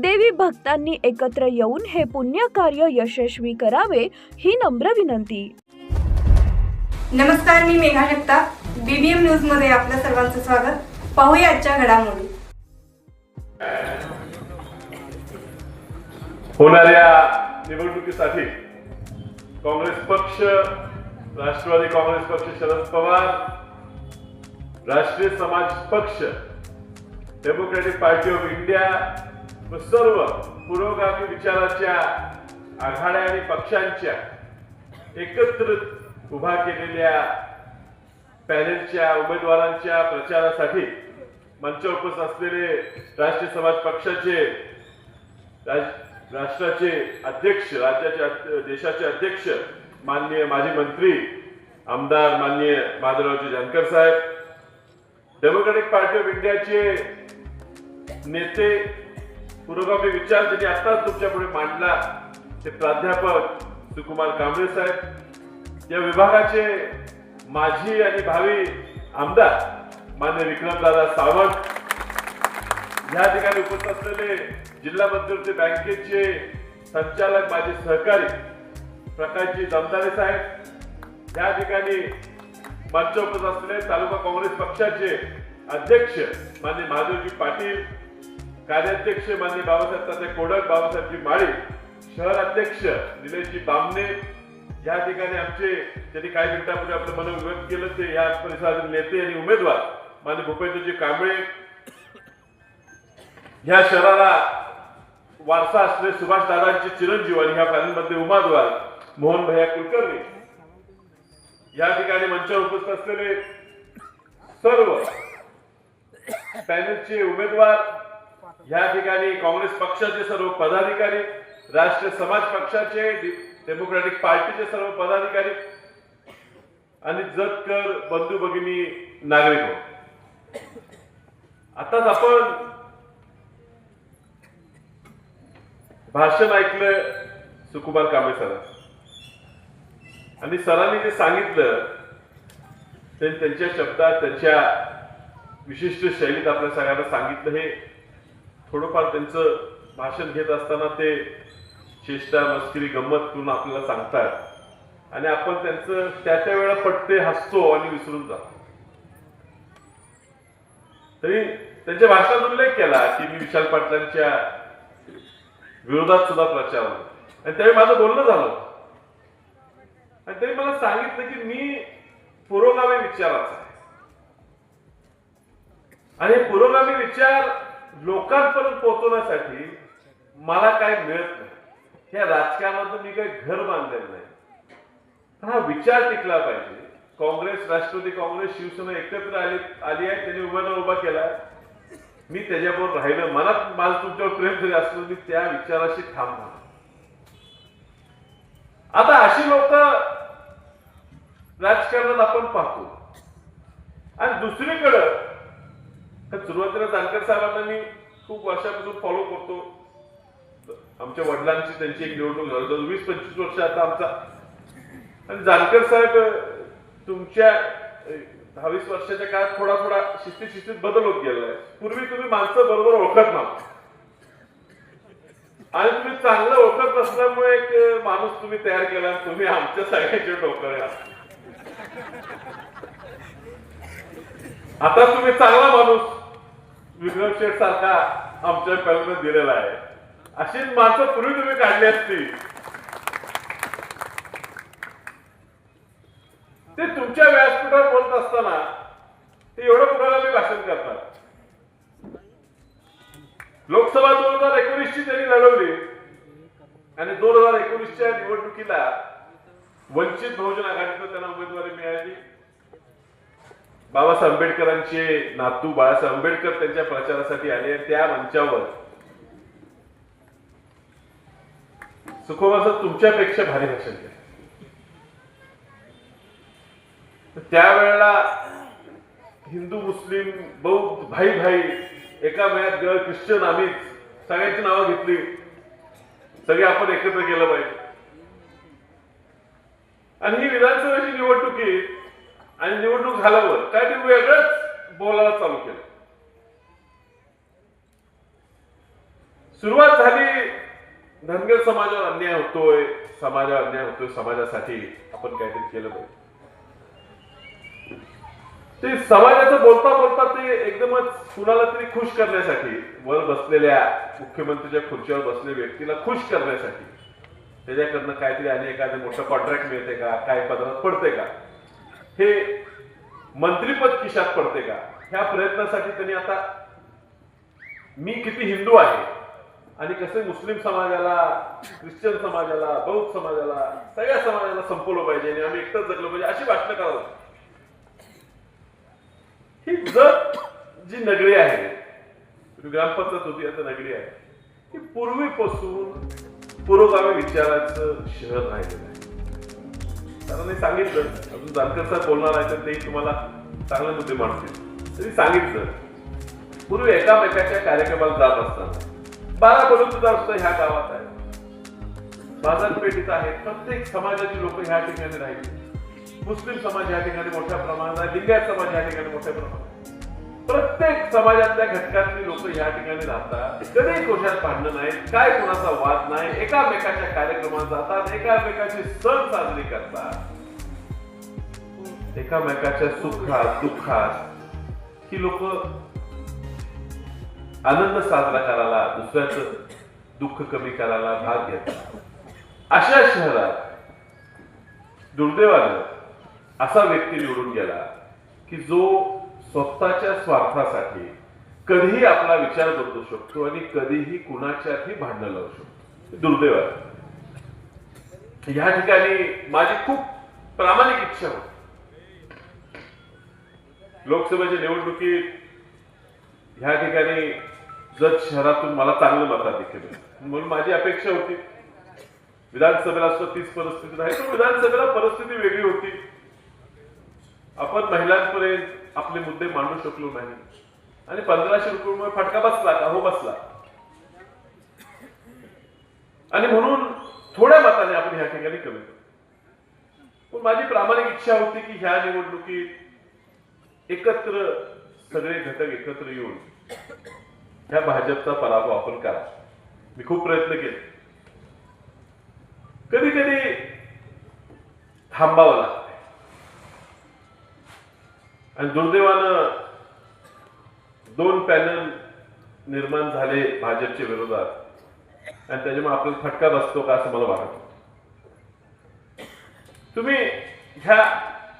देवी भक्तांनी एकत्र येऊन हे पुण्य कार्य यशस्वी करावे ही नम्र विनंती. नमस्कार मी मेघा जगताप. बीबीएम न्यूजमध्ये आपलं सर्वांचं स्वागत. पाहूया आजच्या घडामोडी. होणाऱ्या निवडणुकीसाठी काँग्रेस पक्ष राष्ट्रवादी काँग्रेस पक्ष शरद पवार राष्ट्रीय समाज पक्ष डेमोक्रॅटिक पार्टी ऑफ इंडिया व सर्व पुरोगामी विचाराच्या आघाड्या आणि पक्षांच्या एकत्रित उभा केलेल्या पॅनेलच्या उमेदवारांच्या प्रचारासाठी मंचावर उपस्थित असलेले राष्ट्रीय समाज पक्षाचे राज- राष्ट्राचे अध्यक्ष राज्याचे देशाचे अध्यक्ष माननीय माजी मंत्री आमदार माननीय माधवरावजी जानकर साहेब डेमोक्रॅटिक पार्टी ऑफ इंडियाचे नेते पुरोगामी विचार ज्यांनी आताच तुमच्यापुढे मांडला ते प्राध्यापक सुकुमार कांबळे साहेब या विभागाचे माजी आणि भावी आमदार मान्य विक्रमदादा सावंत या ठिकाणी उपस्थित असलेले जिल्हा मध्यवर्ती बँकेचे संचालक माझे सहकारी प्रकाशजी जमदारे साहेब या ठिकाणी मंच उपस्थित असलेले तालुका काँग्रेस पक्षाचे अध्यक्ष मान्य महादेवजी पाटील कार्याध्यक्ष मान्य बाबासाहेब तात्या कोडक बाबासाहेबजी माळी शहर अध्यक्ष निलेशजी बामणे या ठिकाणी आमचे त्यांनी काही मिनिटांमध्ये आपलं मन व्यक्त केलं ते या परिसरातील नेते आणि उमेदवार मान्य भूपेंद्रजी कांबळे ह्या शहराला वारसा असलेले सुभाष दादांचे चिरंजीव आणि ह्या पॅनलमध्ये उमेदवार मोहन भैया कुलकर्णी. या ठिकाणी मंचावर उपस्थित असलेले सर्व पॅनलचे उमेदवार या ठिकाणी काँग्रेस पक्षाचे सर्व पदाधिकारी राष्ट्रीय समाज पक्षाचे डेमोक्रॅटिक पार्टीचे सर्व पदाधिकारी आणि जतकर बंधू भगिनी नागरिक हो. आताच आपण भाषण ऐकलं सुकुमार कांबळे सर आणि सरांनी जे सांगितलं ते त्यांच्या शब्दात त्यांच्या विशिष्ट शैलीत आपल्या सगळ्यांना सांगितलं हे थोडंफार त्यांचं भाषण घेत असताना ते चेष्टा मस्करी गंमत करून आपल्याला सांगतात आणि आपण त्यांचं त्या त्या वेळा पटते हसतो आणि विसरून जातो. तरी त्यांच्या भाषणात उल्लेख केला की मी विशाल पाटलांच्या विरोधात सुद्धा प्रचार होतो. आणि त्यावेळी माझं बोलणं झालं आणि त्यांनी मला सांगितलं की मी पुरोगामी विचाराचा आहे. आणि पुरोगामी विचार लोकांपर्यंत पोहोचवण्यासाठी मला काय मिळत नाही. या राजकारणात मी काही घर बांधलेलं नाही. पण हा विचार टिकला पाहिजे. काँग्रेस राष्ट्रवादी काँग्रेस शिवसेना एकत्र आली आली आहे त्यांनी उमेदवार उभा केला मी त्याच्याबरोबर राहिलं. मला माझं तुमच्यावर प्रेम जरी असलं मी त्या विचाराशी ठाम आता अशी लोक राजकारणात आपण पाहतो आणि दुसरीकडं तर सुरुवातीला जानकर साहेबांना मी खूप वर्षापासून फॉलो करतो. आमच्या वडिलांची त्यांची एक निवडणूक झाली. जवळ वीस पंचवीस वर्ष आता आमचा. आणि जानकर साहेब तुमच्या दहावीस वर्षाच्या काळात थोडा थोडा शिस्तीत शिस्तीत बदल होत गेलेला आहे. पूर्वी तुम्ही माणसं बरोबर ओळखत नव्हता. आणि तुम्ही चांगलं ओळखत नसल्यामुळे एक माणूस तुम्ही तयार केला. तुम्ही आमच्या सगळ्यांचे डोकर आता तुम्ही चांगला माणूस. विक्रम शेठ सारखा आमच्या पॅनलमध्ये दिलेला आहे. अशी माणसं पूर्वी तुम्ही काढली असती. ते तुमच्या व्यासपीठावर बोलत असताना ते एवढं पुढाला भाषण करतात? लोकसभा दोन हजार एकोणीस ची त्यांनी लढवली. आणि दोन हजार एकोणीसच्या निवडणुकीला वंचित बहुजन आघाडीतून त्यांना उमेदवारी मिळाली. बाबासाहेब आंबेडकरांचे नातू बाळासाहेब आंबेडकर त्यांच्या प्रचारासाठी आले त्या मंचावर सुखोबाचं तुमच्यापेक्षा भारी भाषण केलं. त्यावेळेला हिंदू मुस्लिम बौद्ध भाई भाई एका मयात गळ ख्रिश्चन आम्हीच सगळ्यांची नावं घेतली. सगळे आपण एकत्र केलं पाहिजे. आणि ही विधानसभेची निवडणुकीत आणि निवडणूक झाल्यावर काय ते वेगळंच बोलायला चालू केलं. सुरुवात झाली धनगर समाजावर अन्याय होतोय समाजावर अन्याय होतोय समाजासाठी आपण काहीतरी केलं पाहिजे. ते समाजाचं बोलता बोलता ते एकदमच कुणाला तरी खुश करण्यासाठी वर बसलेल्या मुख्यमंत्रीच्या खुर्चीवर बसलेल्या व्यक्तीला खुश करण्यासाठी त्याच्याकडनं काहीतरी आणि एखादं मोठं कॉन्ट्रॅक्ट मिळते का काय पदरात पडते का हे मंत्रीपद खिशात पडते का? ह्या प्रयत्नासाठी त्यांनी आता मी किती हिंदू आहे आणि कसे मुस्लिम समाजाला ख्रिश्चन समाजाला बौद्ध समाजाला सगळ्या समाजाला संपवलं पाहिजे आणि आम्ही एकटंच जगलो पाहिजे अशी भाषणं करावं. ही जग जी नगरी आहे ग्रामपंचायत होती आता नगरी आहे ही पूर्वीपासून पुरोगामी विचाराचं शहर राहिलेलं कारण सरांनी सांगितलं अजून जानकर साहेब बोलणार आहे तर तेही तुम्हाला चांगले मुद्दे मांडतील. तरी सांगितलं पूर्वी एकामेकाच्या कार्यक्रमाला जात असताना बारा बोलून सुद्धा असतं ह्या गावात आहे. बाजारपेठेत आहे प्रत्येक समाजाची लोक ह्या ठिकाणी राहिली. मुस्लिम समाज या ठिकाणी मोठ्या प्रमाणात आहे लिंगायत समाज या ठिकाणी मोठ्या प्रमाणात प्रत्येक समाजातल्या घटकातली लोक या ठिकाणी राहतात. कधी कोशात भांडणं नाही काय कोणाचा वाद नाही एकामेकाच्या कार्यक्रमात जातात एकामेकाचे सण साजरे करतात. एकामेकाच्या सुखात दुःखात ही लोक आनंद साजरा करायला दुसऱ्याचं दुःख कमी करायला भाग घेतात. अशा शहरात दुर्दैवानं असा व्यक्ती निवडून गेला की जो स्वतःच्या स्वार्थासाठी कधीही आपला विचार बदलू शकतो आणि कधीही कुणाच्याही भांडण लावू शकतो. दुर्दैव या ठिकाणी माझी खूप प्रामाणिक इच्छा होती. लोकसभेच्या निवडणुकीत ह्या ठिकाणी जत शहरातून मला चांगलं मताधिक्य मिळालं. म्हणून माझी अपेक्षा होती. विधानसभेला सुद्धा तीच परिस्थिती नाही पण विधानसभेला परिस्थिती वेगळी होती. आपण महिलांपर्यंत आपले मुद्दे मांडू शकलो नाही. आणि पंधराशे रुपये फटका बसला का? हो बसला. आणि म्हणून थोड्या मताने आपण ह्या ठिकाणी कमी करू. पण माझी प्रामाणिक इच्छा होती की ह्या निवडणुकीत एकत्र सगळे घटक एकत्र येऊन ह्या भाजपचा पराभव आपण करा. मी खूप प्रयत्न केले. कधी कधी थांबावं लागतं. आणि दुर्दैवानं दोन पॅनल निर्माण झाले भाजपच्या विरोधात. आणि त्याच्यामुळे आपल्याला फटका बसतो का असं मला वाटत. तुम्ही ह्या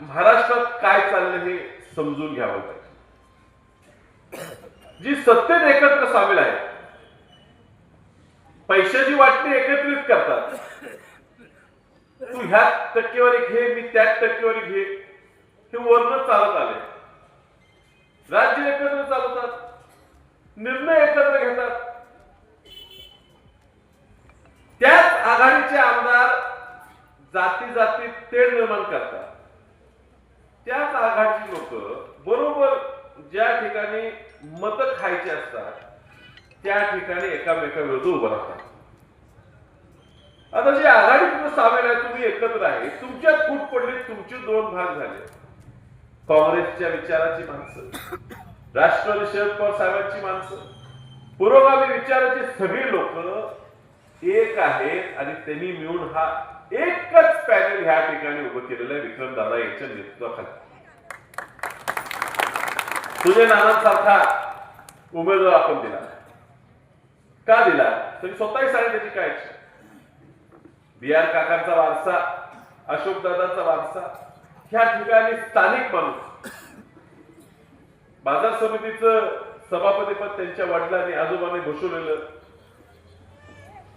महाराष्ट्रात काय चाललं हे समजून घ्यावं पाहिजे जी सत्तेत एकत्र सामील आहे पैशाची वाटणी एकत्रित करतात. तू ह्या टक्केवारी घे मी त्याच टक्केवारी घे. हे वर्ण चालत आले. राज्य एकत्र चालवतात निर्णय एकत्र घेतात. त्याच आघाडीचे आमदार जाती जातीत तेढ निर्माण करतात. त्याच आघाडीची लोक बरोबर ज्या ठिकाणी मत खायची असतात त्या ठिकाणी एकामेकाविरुद्ध उभं राहतात. आता जी आघाडीतून सामील आहे तुम्ही एकत्र आहे तुमच्यात फूट पडली तुमचे दोन भाग झाले. काँग्रेसच्या विचाराची माणसं राष्ट्रवादी शरद पवार साहेबांची माणसं पुरोगामी विचाराचे सगळी लोक एक आहेत आणि त्यांनी मिळून हा एकच पॅनल ह्या ठिकाणी उभं केलेलं आहे विक्रम दादा यांच्या नेतृत्वाखाली. तुझे नानांसारखा उमेदवार आपण दिला का दिला? तरी स्वतःही सांगा त्याची काय? इच्छा बी आर काकांचा वारसा अशोक दादाचा वारसा ह्या ठिकाणी स्थानिक माणूस. बाजार समितीचं सभापतीपद त्यांच्या वडिलांनी आजोबांनी घोषवलेलं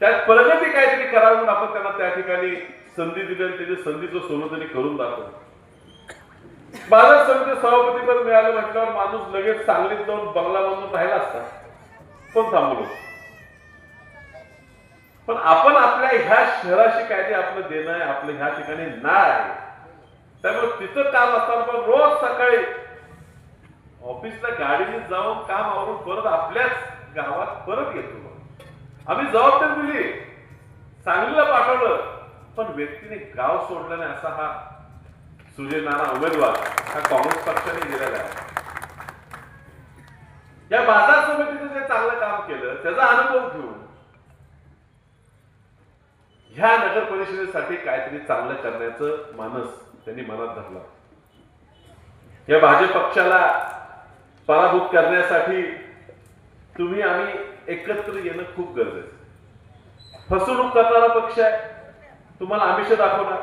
त्यात प्रगती काहीतरी करावी म्हणून आपण त्यांना त्या ठिकाणी संधी दिली आणि त्याची संधीचं सोनं त्यांनी करून दाखवलं. बाजार समिती सभापतीपद मिळालं म्हटल्यावर माणूस लगेच सांगलीत जाऊन बंगला बांधून राहिला असता. कोण थांबलो पण आपण आपल्या ह्या शहराशी काय आपलं देणं आहे आपलं ह्या ठिकाणी नाही आहे. त्यामुळे तिथं काम असताना पण रोज सकाळी ऑफिसला गाडीने जाऊन काम आवरून परत आपल्याच गावात परत येतो आम्ही जबाबदारी दिली. सांगलीला पाठवलं. पण व्यक्तीने गाव सोडलं नाही असा हा सुजय नाना उमेदवार हा काँग्रेस पक्षाने दिलेला आहे. या बाजार समितीचं जे चांगलं काम केलं त्याचा अनुभव घेऊन ह्या नगर परिषदेसाठी काहीतरी चांगलं करण्याचं मानस त्यांनी मनात धरला. या भाजप पक्षाला पराभूत करण्यासाठी तुम्ही आम्ही एकत्र येणं खूप गरजेचं फसवणूक करणारा पक्ष आहे. तुम्हाला आमिष दाखवणार.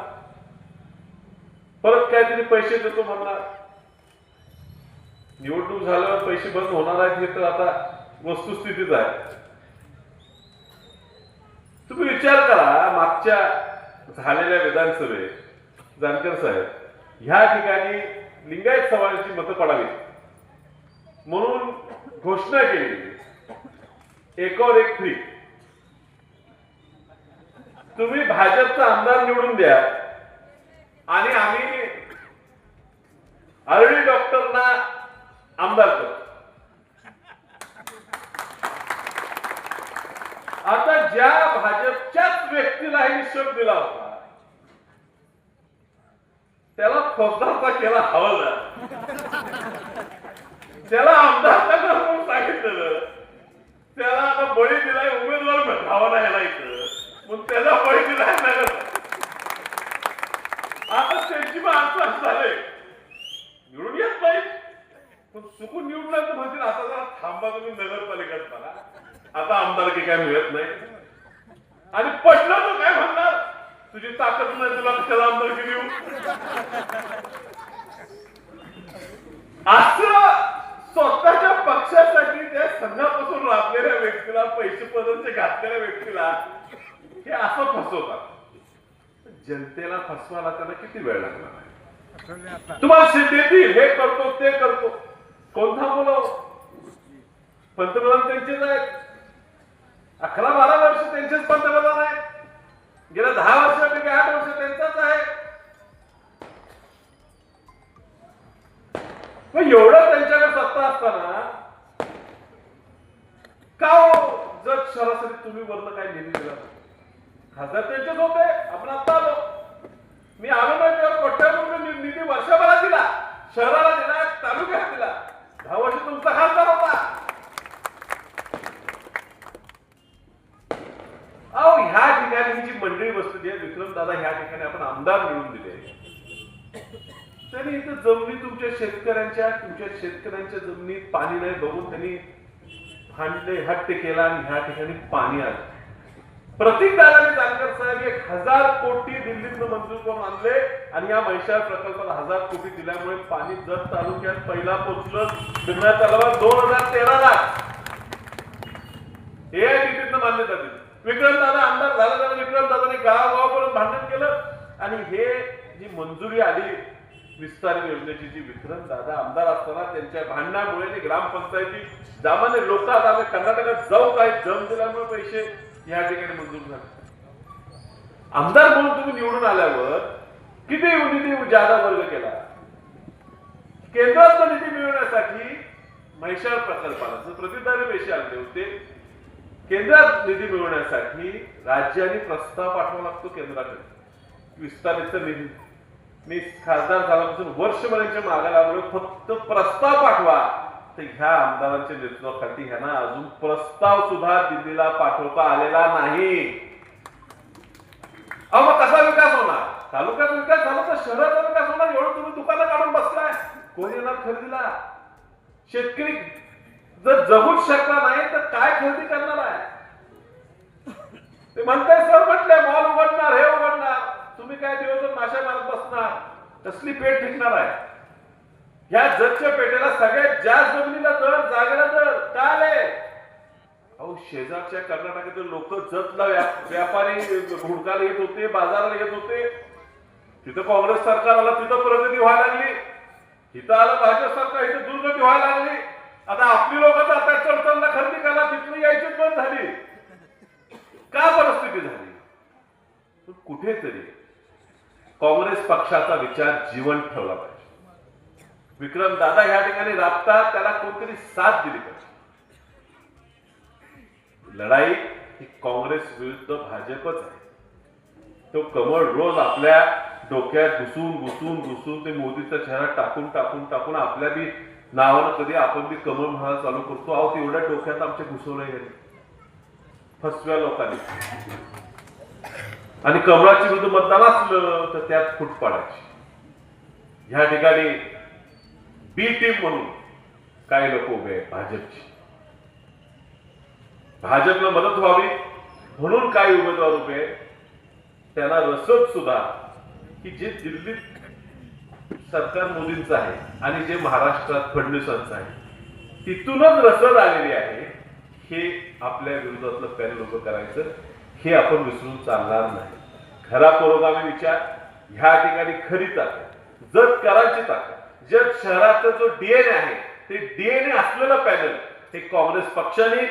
परत काहीतरी पैसे देतो म्हणणार. निवडणूक झाल्यावर पैसे बंद होणार आहेत हे तर आता वस्तुस्थितीच आहे. तुम्ही विचार करा मागच्या झालेल्या विधानसभेत जानकर साहेब ह्या ठिकाणी लिंगायत समाजाची मतं पडावीत. म्हणून घोषणा केली. एकावर एक फ्री. तुम्ही भाजपचा आमदार निवडून द्या आणि आम्ही आरडी डॉक्टरना आमदार करतो आता ज्या भाजपच्याच व्यक्तीला हे निश्चित दिला होता त्याला फौजदारचा केला हवालदार त्याला आमदार नगर म्हणून सांगितलेलं. त्याला आता बळी दिलाय उमेदवार भेटावा नाही याला इथं. मग त्याला बळी दिलाय नगर. आता त्यांची माणसं झाले. निवडून येत नाही. पण चुकून निवडून तर म्हणतील आता जरा थांबा तुम्ही नगरपालिकेत मला आता आमदारकी काय मिळत नाही. आणि पडलं तर काय म्हणणार? तुझी ताकद नाही तुला कशाला आमदारकी देऊ असं स्वतःच्या पक्षासाठी त्या संघापासून लाभलेल्या व्यक्तीला पैसे पदांचे घातलेल्या व्यक्तीला हे असं फसवतात. जनतेला फसवायला त्यांना किती वेळ लागणार आहे? तुम्हाला शे- देतील हे करतो ते करतो. कोण थांबवलं पंतप्रधान त्यांचेच आहेत. अकरा बारा वर्ष त्यांचेच पंतप्रधान. मग एवढं त्यांच्याकडे सत्ता असताना का हो? जर सरासरी तुम्ही वरनं काय निधी दिला खासदार त्यांचेच होते आपण आता आलो. मी आलो नाही तेव्हा कोट्यावरून निधी वर्षभरात दिला. शहराला दिला तालुक्यात दिला. दहा वर्ष तुमचा खासदार होता. अहो ह्या ठिकाणी ही जी मंडळी बसलेली आहे विक्रम दादा ह्या ठिकाणी आपण आमदार मिळून दिले. त्यांनी इथं जमिनी तुमच्या शेतकऱ्यांच्या तुमच्या शेतकऱ्यांच्या जमिनीत पाणी नाही. बघून त्यांनी हांडले हट्ट केला आणि ह्या ठिकाणी पाणी आलं. प्रतीक दादाने जानकर साहेब एक हजार कोटी दिल्लीतनं मंजूर करून आणले आणि या म्हैसाळ प्रकल्पाला हजार कोटी दिल्यामुळे पाणी जत तालुक्यात पहिला पोचलं सिन्नर तलावात दोन हजार तेराला हे आहे मान्यता दिली. विक्रम दादा आमदार झाला झाला विक्रम दादाने गावागावापर्यंत भांडण केलं. आणि हे जी मंजुरी आली विस्तार योजनेची जी विक्रम दादा आमदार असताना त्यांच्या भांडणामुळे ग्रामपंचायती जामाने लोक आता आम्ही कर्नाटकात जाऊ काय जम दिल्यामुळे पैसे या ठिकाणी मंजूर झाले. आमदार म्हणून तुम्ही निवडून आल्यावर किती निधी जादा वर्ग केला? केंद्रातला निधी मिळवण्यासाठी म्हैसाळ प्रकल्पाला जे प्रतिदारी पैसे आणले होते केंद्रात निधी मिळवण्यासाठी राज्याने प्रस्ताव पाठवावा लागतो केंद्राकडे. विस्तारित निधी. मी खासदार झाल्यापासून वर्षभराच्या मागे लागलो फक्त प्रस्ताव पाठवा. तर ह्या आमदारांच्या नेतृत्वाखाली ह्यांना अजून प्रस्ताव सुद्धा दिल्लीला पाठवता आलेला नाही. अहो मग कसा विकास होणार? तालुक्यात विकास झाला तर शहराचा विकास होणार? एवढं तुम्ही दुकानं काढून बसलाय. कोण येणार खरेदीला? शेतकरी जर जगूच शकला नाही तर काय खरेदी करणार आहे? ते म्हणताय सर म्हटलंय मॉल उघडणार हे उघडणार. तुम्ही काय दिवसभर माशा मारत बसणार? तसली पेट टिकणार आहे. या जगच्या पेटेला सगळ्यात जास्त जमिनीला दर जागेला दर काय आले अहो शेजारच्या कर्नाटकातील लोक जतला व्यापारी हुडकाला येत होते बाजाराला येत होते. तिथं काँग्रेस सरकार आलं तिथं प्रगती व्हायला लागली. इथं आलं भाजप सरकार इथं दुर्गती व्हायला लागली. आता आपली लोक आता चढताना खरेदी करा तिथून यायची बंद झाली. का परिस्थिती झाली? कुठेतरी काँग्रेस पक्षाचा विचार जिवंत ठेवला पाहिजे. विक्रम दादा ह्या ठिकाणी राबतात त्याला कोणतरी साथ दिली पाहिजे. लढाई ही काँग्रेस विरुद्ध भाजपच आहे. तो कमळ रोज आपल्या डोक्यात घुसून घुसून घुसून ते मोदीचा चेहरा टाकून टाकून टाकून आपल्या बी नावानं कधी आपण बी कमळ म्हणायला चालू करतो. अहो तेवढ्या डोक्यात आमच्या घुसवलं गेले फसव्या लोकांनी. आणि कमळाची विरुद्ध मतदान असलं तर त्यात फूट पाडायची. ह्या ठिकाणी बी टीम म्हणून काही लोक उभे आहेत भाजपची. भाजपला मदत व्हावी म्हणून काही उमेदवार उभे त्यांना रसद सुद्धा की जे दिल्लीत सरकार मोदींचं आहे आणि जे महाराष्ट्रात फडणवीसांचं आहे तिथूनच रसद आलेली आहे हे आपल्या विरोधातलं पॅनल उभं करायचं. हे आपण विसरून चालणार नाही. खरा पुरोगामी विचार ह्या ठिकाणी खरी ताकद जत करायची ताकद. जग शहराचा जो डीएनए आहे ते डीएनए असलेलं पॅनल हे काँग्रेस पक्षाने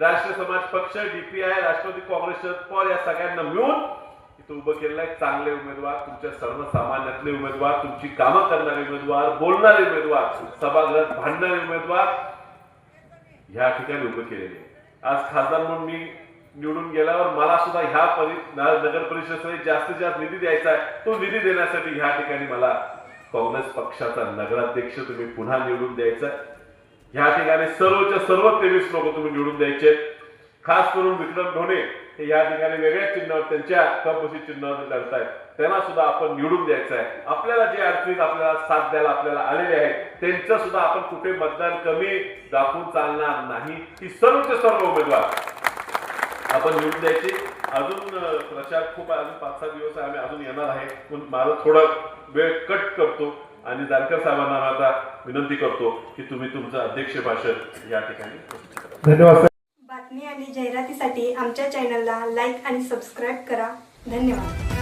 राष्ट्रीय समाज पक्ष डीपीआय राष्ट्रवादी काँग्रेस शरद पवार या सगळ्यांना मिळून इथं उभं केलेलं आहे. चांगले उमेदवार तुमच्या सर्वसामान्यातले उमेदवार तुमची कामं करणारे उमेदवार बोलणारे उमेदवार सभागृहात भांडणारे उमेदवार ह्या ठिकाणी उभं केलेले आज खासदार म्हणून मी निवडून गेल्यावर मला सुद्धा ह्या परि नगर परिषदेसाठी जास्तीत जास्त निधी द्यायचा आहे. तो निधी देण्यासाठी ह्या ठिकाणी मला काँग्रेस पक्षाचा नगराध्यक्ष तुम्ही पुन्हा निवडून द्यायचा ह्या ठिकाणी सर्वच्या सर्व तेवीस लोक तुम्ही निवडून द्यायचे खास करून विक्रम ढोणे हे या ठिकाणी वेगळ्या चिन्हावर त्यांच्या कंपसी चिन्हावर लढतायत. त्यांना सुद्धा आपण निवडून द्यायचं आहे. आपल्याला जे अडचणीत आपल्याला साथ द्यायला आपल्याला आलेले आहेत त्यांचं सुद्धा आपण कुठे मतदान कमी दाखवून चालणार नाही. ही सर्वचे सर्व उमेदवार. आपण निवडून द्यायची. अजून प्रचार खूप आहे. अजून पाच सहा दिवस आहे. आम्ही अजून येणार आहे. पण माझा थोडा वेळ कट करतो आणि जानकर साहेबांना आता विनंती करतो की तुम्ही तुमचं अध्यक्ष भाषण या ठिकाणी धन्यवाद बातमी आणि जाहिरातीसाठी आमच्या चॅनलला लाईक आणि सबस्क्राईब करा. धन्यवाद.